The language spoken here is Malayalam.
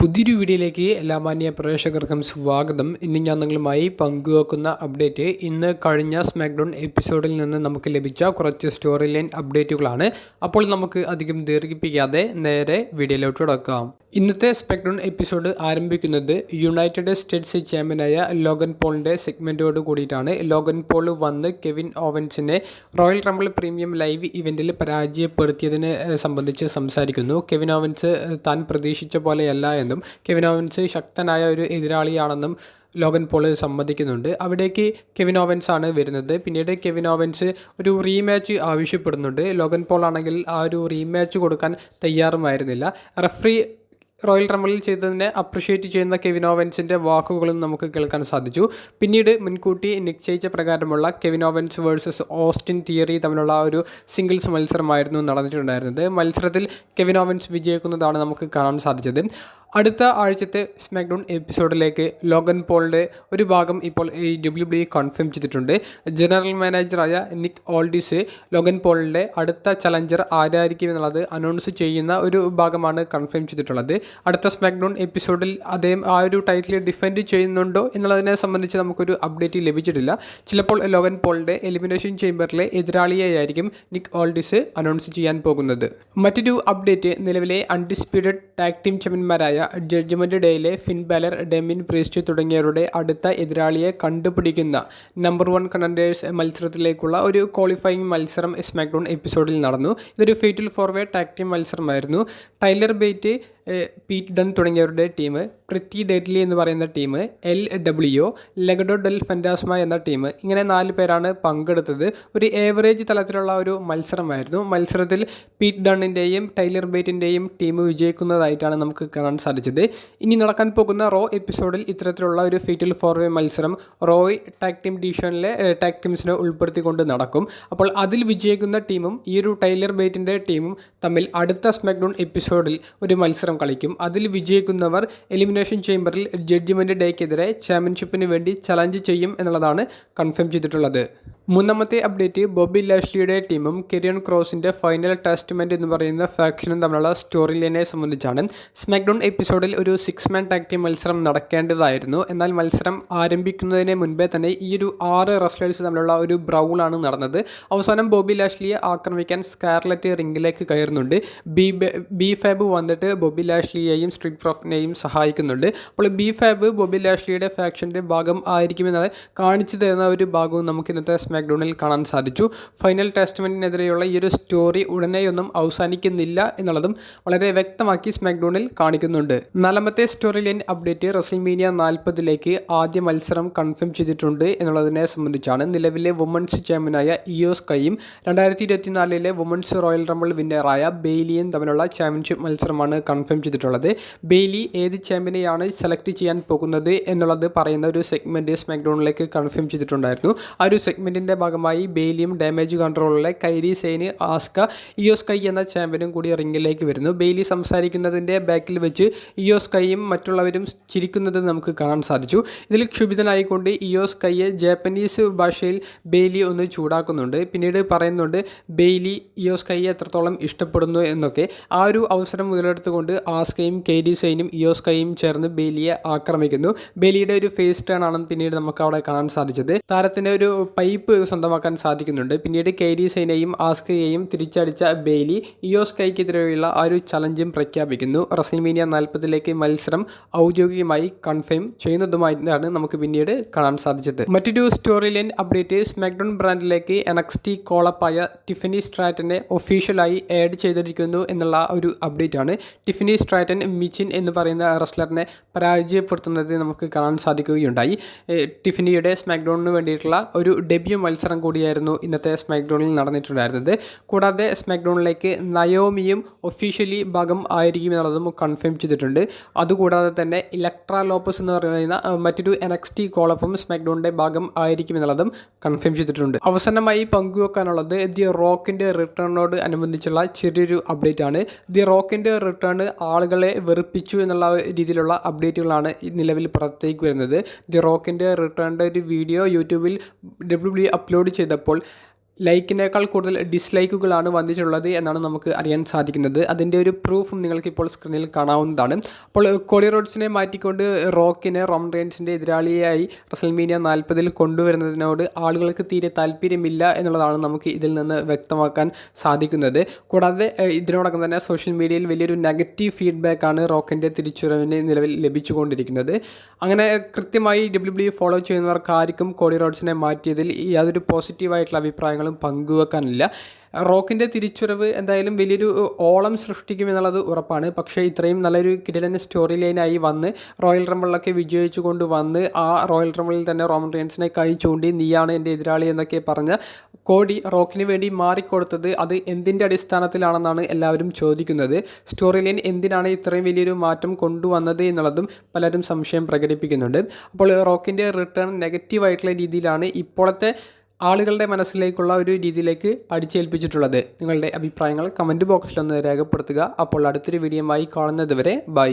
പുതിയൊരു വീഡിയോയിലേക്ക് എല്ലാ മാന്യ പ്രേക്ഷകർക്കും സ്വാഗതം. ഇന്ന് ഞാൻ നിങ്ങളുമായി പങ്കുവെക്കുന്ന അപ്ഡേറ്റ് ഇന്ന് കഴിഞ്ഞ സ്മാക്ഡൗൺ എപ്പിസോഡിൽ നിന്ന് നമുക്ക് ലഭിച്ച കുറച്ച് സ്റ്റോറി ലൈൻ അപ്ഡേറ്റുകളാണ്. അപ്പോൾ നമുക്ക് അധികം ദീർഘിപ്പിക്കാതെ നേരെ വീഡിയോയിലോട്ട് കിടക്കാം. ഇന്നത്തെ സ്പെക്ഡൗൺ എപ്പിസോഡ് ആരംഭിക്കുന്നത് യുണൈറ്റഡ് സ്റ്റേറ്റ്സ് ചെയർമാനായ ലോഗൻ പോളിന്റെ സെഗ്മെന്റോട് കൂടിയിട്ടാണ്. ലോഗൻ പോൾ വന്ന് കെവിൻ ഓവൻസിനെ റോയൽ റംബിൾ പ്രീമിയം ലൈവ് ഇവന്റിൽ പരാജയപ്പെടുത്തിയതിനെ സംബന്ധിച്ച് സംസാരിക്കുന്നു. കെവിൻ ഓവൻസ് താൻ പ്രതീക്ഷിച്ച പോലെയല്ല എന്നും കെവിൻ ഓവൻസ് ശക്തനായ ഒരു എതിരാളിയാണെന്നും ലോഗൻ പോൾ സമ്മതിക്കുന്നുണ്ട്. അവിടേക്ക് കെവിൻ ഓവൻസ് ആണ് വരുന്നത്. പിന്നീട് കെവിൻ ഓവൻസ് ഒരു റീമാച്ച് ആവശ്യപ്പെടുന്നുണ്ട്. ലോഗൻ പോൾ ആണെങ്കിൽ ആ ഒരു റീമാച്ച് കൊടുക്കാൻ തയ്യാറുമായിരുന്നില്ല. റഫറി റോയൽ റംബിളിൽ ചെയ്തതിനെ അപ്രിഷ്യേറ്റ് ചെയ്യുന്ന കെവിൻ ഓവൻസിന്റെ വാക്കുകളും നമുക്ക് കേൾക്കാൻ സാധിച്ചു. പിന്നീട് മുൻകൂട്ടി നിശ്ചയിച്ച പ്രകാരമുള്ള Kevin Owens versus Austin Theory തമ്മിലുള്ള ഒരു സിംഗിൾസ് മത്സരമായിരുന്നു നടന്നിട്ടുണ്ടായിരുന്നത്. മത്സരത്തിൽ കെവിൻ ഓവൻസ് വിജയിക്കുന്നതാണ് നമുക്ക് കാണാൻ സാധിച്ചത്. അടുത്ത ആഴ്ചത്തെ സ്മാക്ഡൗൺ എപ്പിസോഡിലേക്ക് ലോഗൻ പോളിന്റെ ഒരു ഭാഗം ഇപ്പോൾ ഈ ഡബ്ല്യു ഡി കൺഫേം ചെയ്തിട്ടുണ്ട്. ജനറൽ മാനേജറായ നിക് ഓൾഡിസ് ലോഗൻ പോളിന്റെ അടുത്ത ചലഞ്ചർ ആരായിരിക്കും എന്നുള്ളത് അനൗൺസ് ചെയ്യുന്ന ഒരു ഭാഗമാണ് കൺഫേം ചെയ്തിട്ടുള്ളത്. അടുത്ത സ്മാക്ഡൗൺ എപ്പിസോഡിൽ അദ്ദേഹം ആ ഒരു ടൈറ്റിൽ ഡിഫെൻഡ് ചെയ്യുന്നുണ്ടോ എന്നുള്ളതിനെ സംബന്ധിച്ച് നമുക്കൊരു അപ്ഡേറ്റ് ലഭിച്ചിട്ടില്ല. ചിലപ്പോൾ ലോഗൻ പോളിന്റെ എലിമിനേഷൻ ചേംബറിലെ എതിരാളിയായിരിക്കും നിക് ഓൾഡിസ് അനൗൺസ് ചെയ്യാൻ പോകുന്നത്. മറ്റൊരു അപ്ഡേറ്റ് നിലവിലെ അൺഡിസ്പ്യൂട്ടഡ് ടാഗ് ടീം ചാമ്പ്യന്മാരായ ജഡ്ജ്മെന്റ് ഡേയിലെ ഫിൻ ബാലർ ഡെമിൻ പ്രീസ്റ്റ് തുടങ്ങിയവരുടെ അടുത്ത എതിരാളിയെ കണ്ടുപിടിക്കുന്ന നമ്പർ വൺ കണ്ടൻഡേഴ്സ് മത്സരത്തിലേക്കുള്ള ഒരു ക്വാളിഫയിങ് മത്സരം സ്മാക്ഡൗൺ എപ്പിസോഡിൽ നടന്നു. ഇതൊരു fatal four way tag team മത്സരമായിരുന്നു. Tyler Bate Pete Dunne തുടങ്ങിയവരുടെ ടീം പ്രിറ്റി ഡേറ്റ്ലി എന്ന് പറയുന്ന team L W Legado Del Fantasma എന്ന ടീം ഇങ്ങനെ നാല് പേരാണ് പങ്കെടുത്തത്. ഒരു ഏവറേജ് തലത്തിലുള്ള ഒരു മത്സരമായിരുന്നു. മത്സരത്തിൽ പീറ്റ് ഡണ്ണിന്റെയും ടൈലർ ബേറ്റിന്റെയും ടീം വിജയിക്കുന്നതായിട്ടാണ് നമുക്ക് കാണാൻ സാധിച്ചത്. ഇനി നടക്കാൻ പോകുന്ന റോ എപ്പിസോഡിൽ ഇത്തരത്തിലുള്ള ഒരു ഫീറ്റിൽ ഫോർവേ മത്സരം റോയ് ടാക് ടീം ഡിവിഷനിലെ ടാക് ടീംസിനെ ഉൾപ്പെടുത്തിക്കൊണ്ട് നടക്കും. അപ്പോൾ അതിൽ വിജയിക്കുന്ന ടീമും ഈ ഒരു ടൈലർ ബേറ്റിന്റെ ടീമും തമ്മിൽ അടുത്ത സ്മാക്ഡൗൺ എപ്പിസോഡിൽ ഒരു മത്സരം കളിക്കും. അതിൽ വിജയിക്കുന്നവർ എലിമിനേഷൻ ചേംബറിൽ ജഡ്ജ്മെന്റ് ഡേക്കെതിരെ ചാമ്പ്യൻഷിപ്പിന് വേണ്ടി ചലഞ്ച് ചെയ്യും എന്നുള്ളതാണ് കൺഫേം ചെയ്തിട്ടുള്ളത്. മൂന്നാമത്തെ അപ്ഡേറ്റ് ബോബി ലാഷ്ലിയുടെ ടീമും കെരിയൻ ക്രോസിന്റെ ഫൈനൽ ടെസ്റ്റ്മെന്റ് എന്ന് പറയുന്ന ഫാക്ഷനും തമ്മിലുള്ള സ്റ്റോറി ലൈനെ സംബന്ധിച്ചാണ്. സ്മാക്ഡൗൺ എപ്പിസോഡിൽ ഒരു സിക്സ് മാൻ ടാക്ടി മത്സരം നടക്കേണ്ടതായിരുന്നു. എന്നാൽ മത്സരം ആരംഭിക്കുന്നതിന് മുൻപേ തന്നെ ഈ ഒരു ആറ് റെസ്ലേഴ്സ് തമ്മിലുള്ള ഒരു ബ്രൗളാണ് നടന്നത്. അവസാനം ബോബി ലാഷ്ലിയെ ആക്രമിക്കാൻ സ്കാർലറ്റ് റിംഗിലേക്ക് കയറുന്നുണ്ട്. ബി ബി ഫാബ് വന്നിട്ട് ബോബി ലാഷ്ലിയെയും സ്ട്രീറ്റ് പ്രോഫിനെയും സഹായിക്കുന്നുണ്ട്. അപ്പോൾ ബി ഫാബ് ബോബി ലാഷ്ലിയുടെ ഫാക്ഷന്റെ ഭാഗം ആയിരിക്കുമെന്നത് കാണിച്ചു തരുന്ന ഒരു ഭാഗവും നമുക്ക് ഇന്നത്തെ സ്മാക്ഡൗണിൽ കാണാൻ സാധിച്ചു. ഫൈനൽ ടെസ്റ്റ്മെന്റിനെതിരെയുള്ള ഈ ഒരു സ്റ്റോറി ഉടനെയൊന്നും അവസാനിക്കുന്നില്ല എന്നുള്ളതും വളരെ വ്യക്തമാക്കി സ്മാക്ഡൗണിൽ കാണിക്കുന്നുണ്ട്. നാലാമത്തെ സ്റ്റോറി ലൈൻ അപ്ഡേറ്റ് റസൽമീനിയ നാൽപ്പതിലേക്ക് ആദ്യ മത്സരം കൺഫേം ചെയ്തിട്ടുണ്ട് എന്നുള്ളതിനെ സംബന്ധിച്ചാണ്. നിലവിലെ വുമൺസ് ചാമ്പ്യനായ ഇയോസ് കൈയും രണ്ടായിരത്തി ഇരുപത്തിനാലിലെ വുമൺസ് റോയൽ റംബിൾ വിന്നറായ ബെയ്ലിയും തമ്മിലുള്ള ചാമ്പ്യൻഷിപ്പ് മത്സരമാണ് കൺഫേം ചെയ്തിട്ടുള്ളത്. ബെയ്ലി ഏത് ചാമ്പ്യനെയാണ് സെലക്ട് ചെയ്യാൻ പോകുന്നത് എന്നുള്ളത് പറയുന്ന ഒരു സെഗ്മെന്റ് സ്മാക്ഡൗണിലേക്ക് കൺഫേം ചെയ്തിട്ടുണ്ടായിരുന്നു. ആ ഒരു സെഗ്മെന്റിന്റെ ഭാഗമായി ബെയിലിയും ഡാമേജ് കൺട്രോളിലെ കൈരി സെയിന് ആസ്ക ഇയോസ് കൈ എന്ന ചാമ്പ്യനും കൂടി റിംഗിലേക്ക് വരുന്നു. ബെയിലി സംസാരിക്കുന്നതിന്റെ ബാക്കിൽ വെച്ച് ഇയോസ് കൈയും മറ്റുള്ളവരും ചിരിക്കുന്നത് നമുക്ക് കാണാൻ സാധിച്ചു. ഇതിൽ ക്ഷുഭിതനായിക്കൊണ്ട് ഇയോസ് കൈയെ ജാപ്പനീസ് ഭാഷയിൽ ബെയിലി ഒന്ന് ചൂടാക്കുന്നുണ്ട്. പിന്നീട് പറയുന്നുണ്ട് ബെയിലി ഇയോസ് കൈയെ എത്രത്തോളം ഇഷ്ടപ്പെടുന്നു എന്നൊക്കെ. ആ ഒരു അവസരം മുതലെടുത്തുകൊണ്ട് ആസ്കയും കെയ്രി സെയിനും ഇയോസ് കൈയും ചേർന്ന് ബെയിലിയെ ആക്രമിക്കുന്നു. ബെയിലിയുടെ ഒരു ഫേസ് ടേൺ ആണെന്ന് പിന്നീട് നമുക്ക് അവിടെ കാണാൻ സാധിച്ചത്. താരത്തിന്റെ ഒരു പൈപ്പ് സ്വന്തമാക്കാൻ സാധിക്കുന്നുണ്ട്. പിന്നീട് കെ ഡി സൈനയും ആസ്കയെയും തിരിച്ചടിച്ച ബെയ്ലി ഇയോസ് കൈക്കെതിരെയുള്ള ആ ഒരു ചലഞ്ചും പ്രഖ്യാപിക്കുന്നു. റസൽമീനിയ നാൽപ്പതിലേക്ക് മത്സരം ഔദ്യോഗികമായി കൺഫേം ചെയ്യുന്നതുമായിട്ടാണ് നമുക്ക് പിന്നീട് കാണാൻ സാധിച്ചത്. മറ്റൊരു സ്റ്റോറി ലൈൻ അപ്ഡേറ്റ് സ്മാക്ഡൗൺ ബ്രാൻഡിലേക്ക് ടി കോളപ്പായ ടിഫനി സ്ട്രാറ്റനെ ഒഫീഷ്യലായി ആഡ് ചെയ്തിരിക്കുന്നു എന്നുള്ള ഒരു അപ്ഡേറ്റ് ആണ് ടിഫനി സ്ട്രാറ്റൻ മിച്ചിൻ എന്ന് പറയുന്ന റെസ്ലറിനെ പരാജയപ്പെടുത്തുന്നത് നമുക്ക് കാണാൻ സാധിക്കുകയുണ്ടായി. ടിഫനിയുടെ സ്മാക്ഡൗണിന് വേണ്ടിയിട്ടുള്ള ഒരു ഡെബ്യൂ മത്സരം കൂടിയായിരുന്നു ഇന്നത്തെ സ്മാക്ഡൗണിൽ നടന്നിട്ടുണ്ടായിരുന്നത്. കൂടാതെ സ്മാക്ഡൗണിലേക്ക് നയോമിയും ഒഫീഷ്യലി ഭാഗം ആയിരിക്കും എന്നുള്ളതും കൺഫേം ചെയ്തിട്ടുണ്ട്. അതുകൂടാതെ തന്നെ ഇലക്ട്ര ലോപ്പസ് എന്ന് പറയുന്ന മറ്റൊരു എനക്സ്റ്റി കോളപ്പും സ്മാക്ഡൗണിന്റെ ഭാഗം ആയിരിക്കും എന്നുള്ളതും കൺഫേം ചെയ്തിട്ടുണ്ട്. അവസാനമായി പങ്കുവെക്കാനുള്ളത് ദി റോക്കിന്റെ റിട്ടേണിനോട് അനുബന്ധിച്ചുള്ള ചെറിയൊരു അപ്ഡേറ്റ് ആണ് ദി റോക്കിന്റെ റിട്ടേൺ ആളുകളെ വെറുപ്പിച്ചു എന്നുള്ള രീതിയിലുള്ള അപ്ഡേറ്റുകളാണ് നിലവിൽ പുറത്തേക്ക് വരുന്നത്. ദി റോക്കിന്റെ റിട്ടേണിന്റെ ഒരു വീഡിയോ യൂട്യൂബിൽ ഡബ്ല്യു അപ്ലോഡ് ചെയ്തപ്പോൾ ലൈക്കിനേക്കാൾ കൂടുതൽ ഡിസ്ലൈക്കുകളാണ് വന്നിട്ടുള്ളത് എന്നാണ് നമുക്ക് അറിയാൻ സാധിക്കുന്നത്. അതിന്റെ ഒരു പ്രൂഫും നിങ്ങൾക്ക് ഇപ്പോൾ സ്ക്രീനിൽ കാണാവുന്നതാണ്. അപ്പോൾ കോളി റോഡ്സിനെ മാറ്റിക്കൊണ്ട് റോക്കിനെ റോം റെയിൻസിന്റെ എതിരാളിയായി റസൽമീനിയ നാൽപ്പതിൽ കൊണ്ടുവരുന്നതിനോട് ആളുകൾക്ക് തീരെ താല്പര്യമില്ല എന്നുള്ളതാണ് നമുക്ക് ഇതിൽ നിന്ന് വ്യക്തമാക്കാൻ സാധിക്കുന്നത്. കൂടാതെ ഇതിനോടകം തന്നെ സോഷ്യൽ മീഡിയയിൽ വലിയൊരു നെഗറ്റീവ് ഫീഡ്ബാക്കാണ് റോക്കിന്റെ തിരിച്ചുവരവിന് നിലവിൽ ലഭിച്ചുകൊണ്ടിരിക്കുന്നത്. അങ്ങനെ കൃത്യമായി ഡബ്ല്യു ഡബ്ല്യു ഫോളോ ചെയ്യുന്നവർക്കാർക്കും കോളി റോഡ്സിനെ മാറ്റിയതിൽ യാതൊരു പോസിറ്റീവായിട്ടുള്ള അഭിപ്രായങ്ങളും പങ്കുവെക്കാനില്ല. റോക്കിന്റെ തിരിച്ചുവരവ് എന്തായാലും വലിയൊരു ഓളം സൃഷ്ടിക്കും എന്നുള്ളത് ഉറപ്പാണ്. പക്ഷേ ഇത്രയും നല്ലൊരു കിടിലൻ സ്റ്റോറി ലൈനായി വന്ന് റോയൽ റംബിളിലൊക്കെ വിജയിച്ചു കൊണ്ട് വന്ന് ആ റോയൽ റംബിളിൽ തന്നെ റോമൻ റിയൻസിനെ കൈ ചൂണ്ടി നീയാണ് എന്റെ എതിരാളി എന്നൊക്കെ പറഞ്ഞ കോടി റോക്കിന് വേണ്ടി മാറിക്കൊടുത്തത് അത് എന്തിന്റെ അടിസ്ഥാനത്തിലാണെന്നാണ് എല്ലാവരും ചോദിക്കുന്നത്. സ്റ്റോറി ലൈൻ എന്തിനാണ് ഇത്രയും വലിയൊരു മാറ്റം കൊണ്ടുവന്നത് എന്നുള്ളതും പലരും സംശയം പ്രകടിപ്പിക്കുന്നുണ്ട്. അപ്പോൾ റോക്കിന്റെ റിട്ടേൺ നെഗറ്റീവായിട്ടുള്ള രീതിയിലാണ് ഇപ്പോഴത്തെ ആളുകളുടെ മനസ്സിലേക്കുള്ള ഒരു രീതിയിലേക്ക് അടിച്ചേൽപ്പിച്ചിട്ടുള്ളത്. നിങ്ങളുടെ അഭിപ്രായങ്ങൾ കമന്റ് ബോക്സിലൊന്ന് രേഖപ്പെടുത്തുക. അപ്പോൾ അടുത്തൊരു വീഡിയോയുമായി കാണുന്നത് വരെ ബൈ